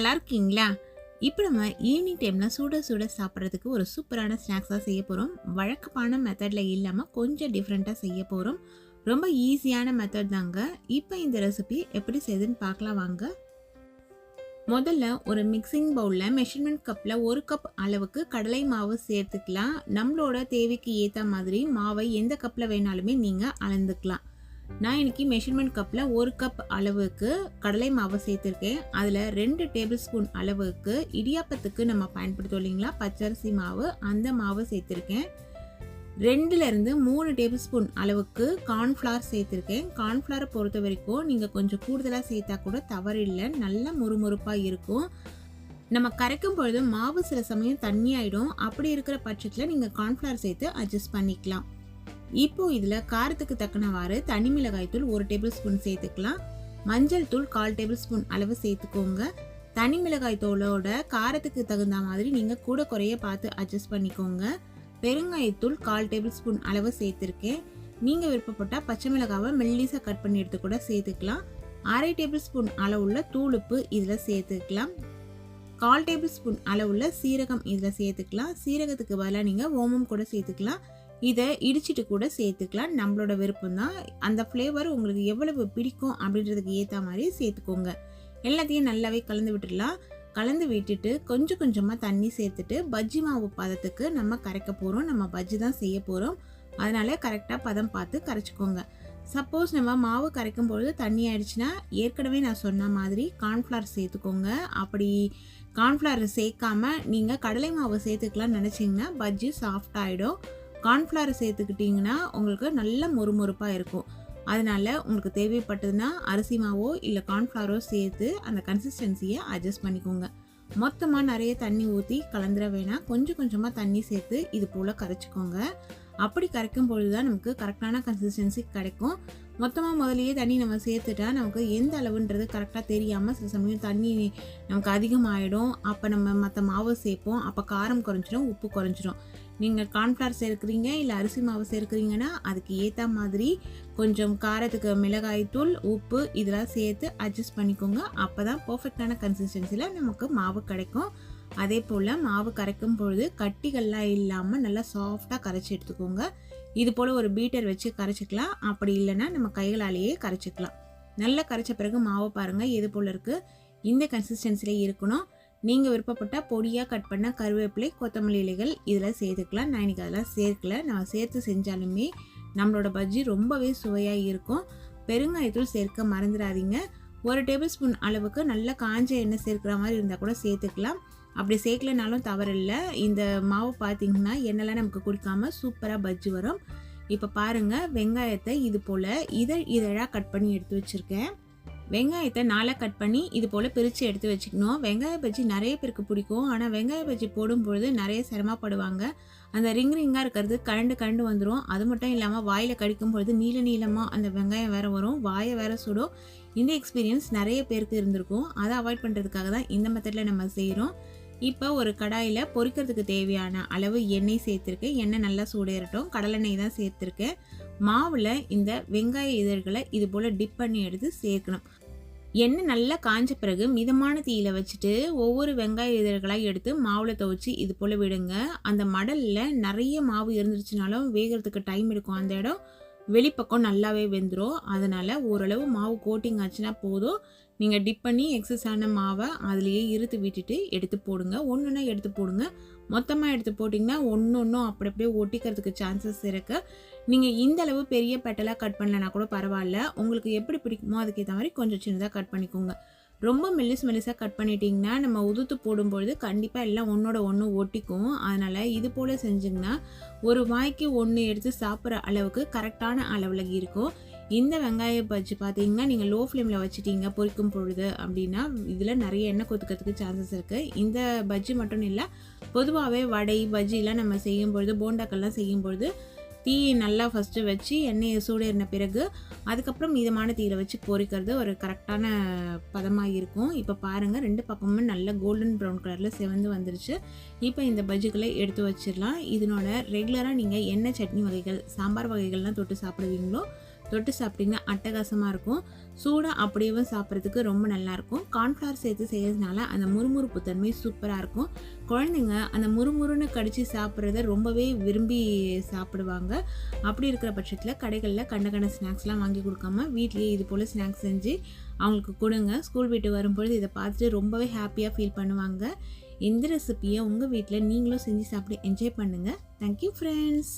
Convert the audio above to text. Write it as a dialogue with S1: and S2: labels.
S1: நல்லா இருக்கீங்களா? இப்போ நம்ம ஈவினிங் டைமில் சுட சுட சாப்பிட்றதுக்கு ஒரு சூப்பரான ஸ்நாக்ஸாக செய்ய போகிறோம் வழக்கமான மெத்தடில் இல்லாமல் கொஞ்சம் டிஃப்ரெண்ட்டாக செய்ய போகிறோம் ரொம்ப ஈஸியான மெத்தட் தாங்க. இப்போ இந்த ரெசிபி எப்படி செய்யுதுன்னு பார்க்கலாம் வாங்க. முதல்ல ஒரு மிக்சிங் பவுலில் மெஷர்மெண்ட் கப்பில் ஒரு கப் அளவுக்கு கடலை மாவு சேர்த்துக்கலாம். நம்மளோட தேவைக்கு ஏற்ற மாதிரி மாவை எந்த கப்பில் வேணாலுமே நீங்கள் அளந்துக்கலாம். நான் இன்னைக்கு மெஷர்மெண்ட் கப்பில் ஒரு கப் அளவுக்கு கடலை மாவு சேர்த்துருக்கேன். அதில் ரெண்டு டேபிள் ஸ்பூன் அளவுக்கு இடியாப்பத்துக்கு நம்ம பயன்படுத்தோம் இல்லைங்களா? பச்சரிசி மாவு அந்த மாவு சேர்த்துருக்கேன். ரெண்டுலேருந்து மூணு டேபிள் ஸ்பூன் அளவுக்கு கார்ன்ஃப்ளவர் சேர்த்துருக்கேன். கார்ன்ஃப்ளவரை பொறுத்த வரைக்கும் நீங்கள் கொஞ்சம் கூடுதலாக சேர்த்தா கூட தவறில்லை. நல்லா முறுமுறுப்பாக இருக்கும். நம்ம கரைக்கும் பொழுது மாவு சில சமயம் தண்ணி ஆகிடும் அப்படி இருக்கிற பட்சத்தில் நீங்கள் கார்ன்ஃப்ளவர் சேர்த்து அட்ஜஸ்ட் பண்ணிக்கலாம். இப்போ இதில் காரத்துக்கு தக்கனவாறு தனி மிளகாய் தூள் ஒரு டேபிள் ஸ்பூன் சேர்த்துக்கலாம். மஞ்சள் தூள் கால் டேபிள் ஸ்பூன் அளவு சேர்த்துக்கோங்க. தனி மிளகாய் தூளோட காரத்துக்கு தகுந்த மாதிரி நீங்கள் கூட குறைய பார்த்து அட்ஜஸ்ட் பண்ணிக்கோங்க. பெருங்காயத்தூள் கால் டேபிள் ஸ்பூன் அளவு சேர்த்துருக்கேன். நீங்கள் விருப்பப்பட்டால் பச்சை மிளகாவை மெல்லிசாக கட் பண்ணி எடுத்து கூட சேர்த்துக்கலாம். அரை டேபிள் ஸ்பூன் அளவுள்ள தூளுப்பு இதில் சேர்த்துக்கலாம். கால் டேபிள் ஸ்பூன் அளவுள்ள சீரகம் இதில் சேர்த்துக்கலாம். சீரகத்துக்கு பதிலாக நீங்கள் ஓமம் கூட சேர்த்துக்கலாம். இதை இடிச்சிட்டு கூட சேர்த்துக்கலாம். நம்மளோட விருப்பம் தான் அந்த ஃப்ளேவர் உங்களுக்கு எவ்வளவு பிடிக்கும் அப்படின்றதுக்கு ஏற்ற மாதிரி சேர்த்துக்கோங்க. எல்லாத்தையும் நல்லாவே கலந்து விட்டுடலாம். கலந்து விட்டுட்டு கொஞ்சம் கொஞ்சமாக தண்ணி சேர்த்துட்டு பஜ்ஜி மாவு பதத்துக்கு நம்ம கரைக்க போகிறோம் நம்ம பஜ்ஜி தான் செய்ய போகிறோம் அதனால கரெக்டாக பதம் பார்த்து கரைச்சிக்கோங்க. சப்போஸ் நம்ம மாவு கரைக்கும் பொழுது தண்ணி ஆயிடுச்சுன்னா ஏற்கனவே நான் சொன்ன மாதிரி கார்ன்ஃப்ளவர் சேர்த்துக்கோங்க. அப்படி கார்ன்ஃப்ளவர் சேர்க்காம நீங்கள் கடலை மாவு சேர்த்துக்கலாம்னு நினச்சிங்கன்னா பஜ்ஜி சாஃப்ட் ஆகிடும் கார்ன்ஃப்ளவர் சேர்த்துக்கிட்டிங்கன்னா உங்களுக்கு நல்ல மொறுமொறுப்பாக இருக்கும். அதனால் உங்களுக்கு தேவைப்பட்டதுன்னா அரிசி மாவோ இல்லை கார்ன்ஃப்ளவரோ சேர்த்து அந்த கன்சிஸ்டன்சியை அட்ஜஸ்ட் பண்ணிக்கோங்க. மொத்தமாக நிறைய தண்ணி ஊற்றி கலந்துட வேணாம். கொஞ்சம் கொஞ்சமாக தண்ணி சேர்த்து இது போல் கரைச்சிக்கோங்க. அப்படி கரைக்கும் பொழுது தான் நமக்கு கரெக்டான கன்சிஸ்டன்சி கிடைக்கும். மொத்தமாக முதலையே தண்ணி நம்ம சேர்த்துட்டா நமக்கு எந்த அளவுன்றது கரெக்டாக தெரியாமல் சில சமயம் தண்ணி நமக்கு அதிகமாகிடும் அப்போ நம்ம மற்ற மாவு சேர்ப்போம். அப்போ காரம் குறைஞ்சிடும் உப்பு குறைஞ்சிடும் நீங்கள் கார்ன்ஃப்ளவர் சேர்க்குறீங்க இல்லை அரிசி மாவு சேர்க்குறீங்கன்னா அதுக்கு ஏற்ற மாதிரி கொஞ்சம் காரத்துக்கு மிளகாய் தூள் உப்பு இதெல்லாம் சேர்த்து அட்ஜஸ்ட் பண்ணிக்கோங்க. அப்போ தான் பர்ஃபெக்டான கன்சிஸ்டன்சியில் நமக்கு மாவு கிடைக்கும். அதே போல் மாவு கரைக்கும் பொழுது கட்டிகள்லாம் இல்லாமல் நல்லா சாஃப்டாக கரைச்சி எடுத்துக்கோங்க. இது போல் ஒரு பீட்டர் வச்சு கரைச்சிக்கலாம். அப்படி இல்லைன்னா நம்ம கைகளாலேயே கரைச்சிக்கலாம். நல்லா கரைச்ச பிறகு மாவை பாருங்கள் எது போல் இருக்குது இந்த கன்சிஸ்டன்சியில் இருக்கணும். நீங்கள் விருப்பப்பட்ட பொடியாக கட் பண்ண கருவேப்பிலை கொத்தமல்லி இலைகள் இதில் சேர்த்துக்கலாம். நான் இன்றைக்கி அதெல்லாம் சேர்க்கல. நான் சேர்த்து செஞ்சாலுமே நம்மளோட பஜ்ஜி ரொம்பவே சுவையாக இருக்கும். பெருங்காயத்தூள் சேர்க்க மறந்துடாதீங்க. ஒரு டேபிள் ஸ்பூன் அளவுக்கு நல்ல காஞ்ச எண்ணெய் சேர்க்குற மாதிரி இருந்தால் கூட சேர்த்துக்கலாம். அப்படி சேர்க்கலனாலும் தவறில்லை. இந்த மாவு பார்த்தீங்கன்னா எண்ணெய்லாம் நமக்கு குடிக்காமல் சூப்பராக பஜ்ஜி வரும். இப்போ பாருங்கள் வெங்காயத்தை இது போல் இதழ் இதழாக கட் பண்ணி எடுத்து வச்சுருக்கேன். வெங்காயத்தை நாளாக கட் பண்ணி இது போல் பிரித்து எடுத்து வச்சுக்கணும். வெங்காய பஜ்ஜி நிறைய பேருக்கு பிடிக்கும். ஆனால் வெங்காய பஜ்ஜி போடும்பொழுது நிறைய சிரமப்படுவாங்க அந்த ரிங் ரிங்காக இருக்கிறது கண்டு கண்டு வந்துடும் அது மட்டும் இல்லாமல் வாயில் கடிக்கும் பொழுது நீல நீளமாக அந்த வெங்காயம் வேறு வரும். வாயை வேறு சுடும். இந்த எக்ஸ்பீரியன்ஸ் நிறைய பேருக்கு இருந்திருக்கும். அதை அவாய்ட் பண்ணுறதுக்காக தான் இந்த மெத்தடில் நம்ம செய்கிறோம் இப்போ ஒரு கடாயில் பொரிக்கிறதுக்கு தேவையான அளவு எண்ணெய் சேர்த்துருக்கேன் எண்ணெய் நல்லா சூடேறட்டும். கடலெண்ணெய் தான் சேர்த்துருக்கேன் மாவில் இந்த வெங்காய இதழ்களை இது போல் டிப் பண்ணி எடுத்து சேர்க்கணும். எண்ணெய் நல்லா காஞ்ச பிறகு மிதமான தீயில வச்சுட்டு ஒவ்வொரு வெங்காய இதழ்களாக எடுத்து மாவில் துவச்சி இது போல் விடுங்க. அந்த மடலில் நிறைய மாவு இருந்துருச்சுனாலும் வேகிறதுக்கு டைம் எடுக்கும். அந்த இடம் வெளிப்பக்கம் நல்லாவே வெந்துடும் அதனால் ஓரளவு மாவு கோட்டிங் ஆச்சுன்னா போதும். நீங்கள் டிப் பண்ணி எக்ஸஸ் ஆன மாவை அதுலேயே இருத்து விட்டுட்டு எடுத்து போடுங்க. ஒன்று ஒன்றா எடுத்து போடுங்க. மொத்தமாக எடுத்து போட்டிங்கன்னா ஒன்று ஒன்றும் அப்படி அப்படியே ஒட்டிக்கிறதுக்கு சான்சஸ் இருக்குது நீங்கள் இந்த அளவு பெரிய பெட்டலாக கட் பண்ணலனா கூட பரவாயில்ல. உங்களுக்கு எப்படி பிடிக்குமோ அதுக்கேற்ற மாதிரி கொஞ்சம் சின்னதாக கட் பண்ணிக்கோங்க. ரொம்ப மெல்லிஸ் மெல்லிஸாக கட் பண்ணிட்டிங்கன்னா நம்ம உதுத்து போடும்பொழுது கண்டிப்பாக எல்லாம் ஒன்றோட ஒன்று ஒட்டிக்கும். அதனால் இது போல் செஞ்சிங்கன்னா ஒரு வாய்க்கு ஒன்று எடுத்து சாப்பிட்ற அளவுக்கு கரெக்டான அளவில் இருக்கும். இந்த வெங்காய பஜ்ஜி பார்த்தீங்கன்னா நீங்கள் லோ ஃப்ளேமில் வச்சுட்டீங்க பொரிக்கும் பொழுது அப்படின்னா இதில் நிறைய எண்ணெய் கொத்துக்கிறதுக்கு சான்சஸ் இருக்குது இந்த பஜ்ஜி மட்டும் இல்லை பொதுவாகவே வடை பஜ்ஜிலாம் நம்ம செய்யும் பொழுது போண்டாக்கள்லாம் செய்யும் பொழுது தீ நல்லா ஃபஸ்ட்டு வச்சு எண்ணெயை சூடேறின பிறகு அதுக்கப்புறம் மீதமான தீயில் வச்சு பொரிக்கிறது ஒரு கரெக்டான பதமாக இருக்கும். இப்போ பாருங்கள் ரெண்டு பக்கமும் நல்ல கோல்டன் ப்ரௌன் கலரில் செவந்து வந்துருச்சு. இப்போ இந்த பஜ்ஜிகளை எடுத்து வச்சிடலாம். இதனோட ரெகுலராக நீங்கள் என்ன சட்னி வகைகள் சாம்பார் வகைகள்லாம் தொட்டு சாப்பிடுவீங்களோ தொட்டு சாப்பிட்டிங்கன்னா அட்டகாசமாக இருக்கும். சூடாக அப்படியே சாப்பிட்றதுக்கு ரொம்ப நல்லாயிருக்கும் கார்ன்ஃப்ளவர் சேர்த்து செய்யறதுனால அந்த முறுமுறுப்பு தன்மை சூப்பராக இருக்கும். குழந்தைங்க அந்த முறுமுறுன்னு கடித்து சாப்பிட்றத ரொம்பவே விரும்பி சாப்பிடுவாங்க. அப்படி இருக்கிற பட்சத்தில் கடைகளில் கண்ட கண்ட ஸ்நாக்ஸ்லாம் வாங்கி கொடுக்காம வீட்லேயே இது போல் ஸ்நாக்ஸ் செஞ்சு அவங்களுக்கு கொடுங்க. ஸ்கூல் வீட்டு வரும்பொழுது இதை பார்த்துட்டு ரொம்பவே ஹாப்பியாக ஃபீல் பண்ணுவாங்க. இந்த ரெசிப்பியை உங்கள் வீட்டில் நீங்களும் செஞ்சு சாப்பிட்டு என்ஜாய் பண்ணுங்கள் தேங்க்யூ ஃப்ரெண்ட்ஸ்